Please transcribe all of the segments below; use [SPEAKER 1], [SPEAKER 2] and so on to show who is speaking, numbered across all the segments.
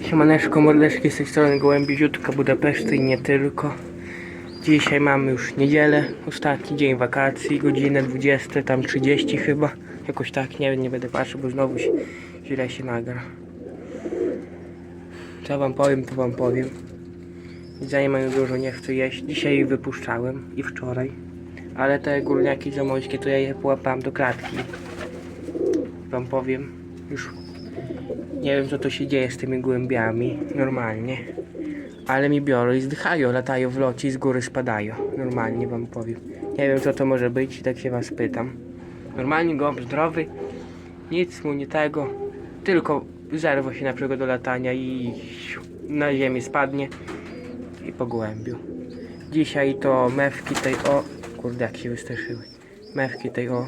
[SPEAKER 1] Siemaneczko, mordeczki z tej strony Gołębiziutka Budapesztu i nie tylko. Dzisiaj mamy już niedzielę, ostatni dzień wakacji, godzinę 20, tam 30 chyba. Jakoś tak, nie nie będę patrzył, bo znowu się, źle się nagra. Co wam powiem, to wam powiem. Jedzenia mają dużo, nie chcę jeść. Dzisiaj wypuszczałem i wczoraj. Ale te górniaki zamojskie to ja je połapałem do klatki. Wam powiem, już nie wiem co to się dzieje z tymi głębiami, normalnie. Ale mi biorą i zdychają, latają w locie i z góry spadają. Normalnie wam powiem. Nie wiem co to może być, tak się was pytam. Normalnie gołąb zdrowy, nic mu nie tego, tylko zerwa się na przykład do latania i na ziemię spadnie i po gołębiu. Dzisiaj to mewki tej o... Kurde jak się wystraszyły. Mewki tej o...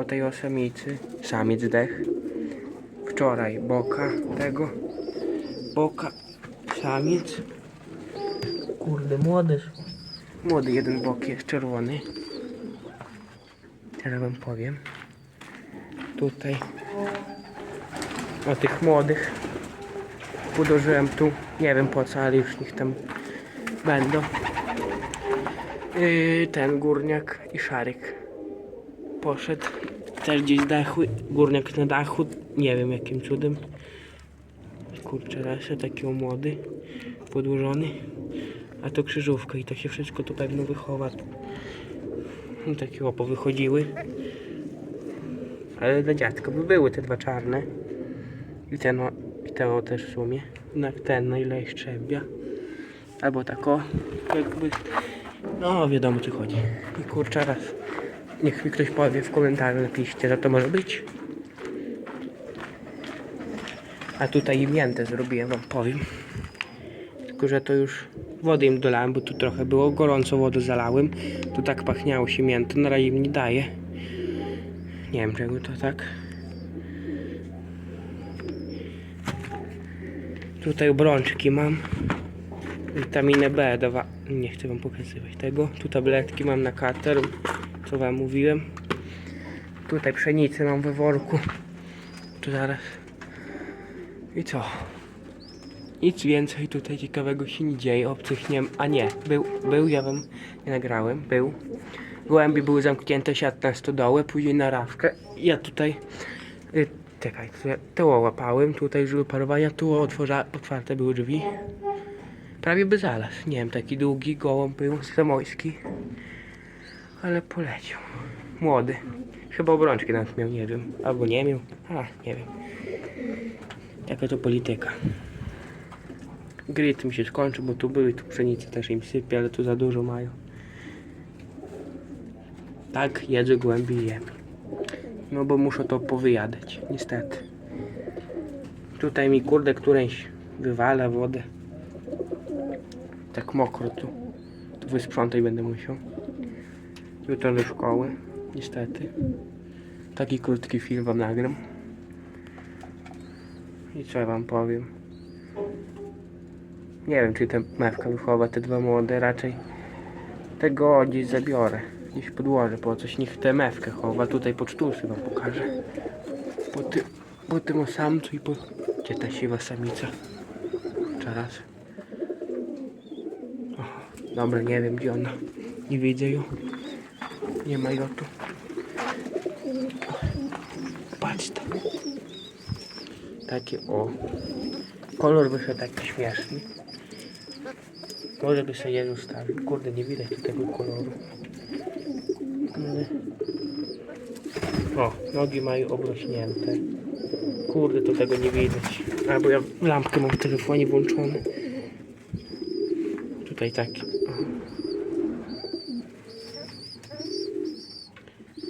[SPEAKER 1] O tej osamicy. Samiec dech. Wczoraj boka tego. Boka. Samiec. Kurde młody. Młody jeden bok jest czerwony. Teraz wam powiem. Tutaj. O tych młodych. Podłożyłem tu. Nie wiem po co, ale już niech tam będą. Yy, ten górniak i szaryk poszedł. Też gdzieś zdechły. Górniak na dachu. Nie wiem jakim cudem. Kurczę, raz taki młody. Podłożony. A to krzyżówka i to się wszystko tu pewno wychowa. No, takie łopo wychodziły. Ale dla dziadka by były te dwa czarne. I ten i ten o też w sumie. Na ten na ile ich trzebia. Albo tak o. Jakby. No wiadomo co chodzi. I kurczę raz. Niech mi ktoś powie w komentarzu napiszcie, co to może być. A tutaj miętę zrobiłem, wam powiem. Tylko, że to już wody im dolałem, bo tu trochę było gorąco wodę zalałem. Tu tak pachniało się miętą, na razie im nie daje. Nie wiem czego to tak. Tutaj obrączki mam. Witaminę B dawa. Nie chcę wam pokazywać tego. Tu tabletki mam na kater, co wam mówiłem. Tutaj pszenicę mam we worku. Tu zaraz. I co? Nic więcej tutaj ciekawego się nie dzieje. Obcych nie A nie, był, był, ja wam nie nagrałem, był. Gołębie były zamknięte, siadł na stodołę, później na rawkę. Ja tutaj, y, czekaj, tyło łapałem, tutaj żyły parowania, tu otworza, otwarte były drzwi. Prawie by zalas, nie wiem, taki długi gołąb był, zamojski. Ale poleciał. Młody. Chyba obrączki nawet miał, nie wiem. Albo nie miał. A, nie wiem. Jaka to polityka. Gryt mi się skończy, bo tu były, tu pszenicy też im sypie, ale tu za dużo mają. Tak, jedzę głębiej jem. No bo muszę to powyjadać, niestety. Tutaj mi kurde któreś wywala wodę. Tak mokro tu. Tu wysprzątać będę musiał. Jutro do szkoły, niestety. Taki krótki film wam nagram. I co ja wam powiem? Nie wiem, czy ta mewka wychowa te dwa młode, raczej tego gdzieś zabiorę. Gdzieś podłożę, po coś niech tę mewkę chowa. Tutaj po wam pokażę. Po, ty, po tym samcu i po... Gdzie ta siwa samica? Teraz. O, dobra, nie wiem gdzie ona. Nie widzę ją. Nie ma ją tu. Patrz tam. Taki o. Kolor wyszedł taki śmieszny. Może by sobie je zostawił. Kurde, nie widać tu tego koloru. O, nogi mają obrośnięte. Kurde, to tego nie widać. A, bo ja lampkę mam w telefonie włączoną. Tutaj taki.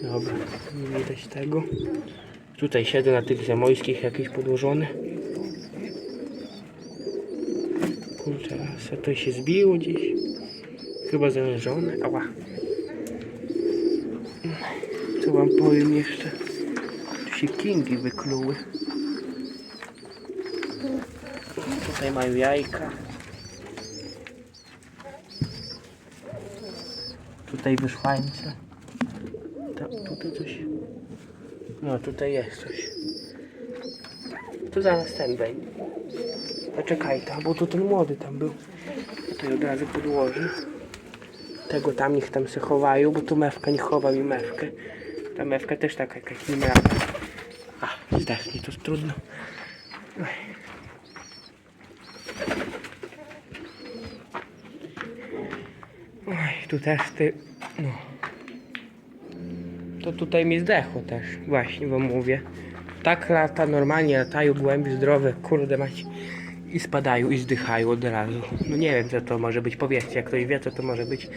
[SPEAKER 1] Dobra, nie widać tego. Tutaj siedzę na tych zamojskich jakiś podłożony. Kurczę, co to się zbiło gdzieś? Chyba zależone. Ała. Co wam powiem jeszcze? Tu się kingi wykluły. Tutaj mają jajka. Tutaj wyszłańce. Ta, tutaj coś. No tutaj jest coś. To zaraz ten będzie. Poczekaj tam, bo tu ten młody tam był. To od razu podłoży. Tego tam niech tam se chowają, bo tu mewka nie chowa mi mewkę. Ta mewka też taka jakaś niemrawa. A, zdechnie, to trudno. Oj, tu też ty... No. To tutaj mi zdechło też, właśnie wam mówię. Tak lata, normalnie latają głębi zdrowe, kurde mać. I spadają i zdychają od razu. No nie wiem co to może być, powiedzcie, jak ktoś wie co to może być.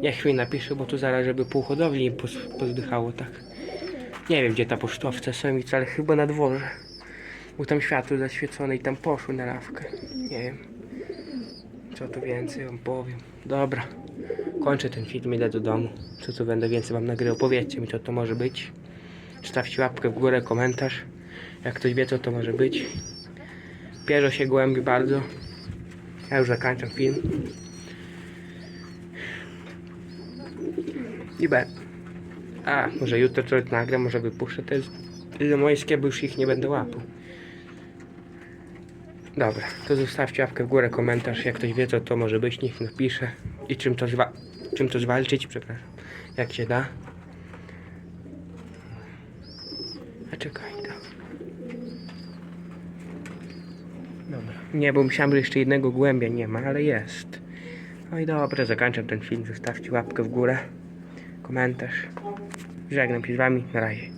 [SPEAKER 1] Niech mi napisze, bo tu zaraz, żeby pół hodowli pozdychało tak. Nie wiem gdzie ta pocztowca co, ale chyba na dworze. Bo tam światło zaświecone i tam poszły na lawkę. Nie wiem. Co tu więcej wam powiem. Dobra. Kończę ten film, idę do domu. Co tu będę więcej wam nagrywał? Powiedzcie mi co to może być. Stawcie łapkę w górę, komentarz. Jak ktoś wie co to może być. Pierze się głębi bardzo. Ja już zakończam film. I be. A, może jutro coś nagram, może wypuszczę te zamojskie, bo już ich nie będę łapał. Dobra, to zostawcie łapkę w górę, komentarz. Jak ktoś wie co to może być, niech napisze. I czym to, zwa- czym to zwalczyć, przepraszam. Jak się da. A czekaj, tak. Dobra. Nie, bo myślałem, że jeszcze jednego głębia nie ma, ale jest. No i dobra, zakończam ten film. Zostawcie łapkę w górę, komentarz. Żegnam się z wami. Na razie.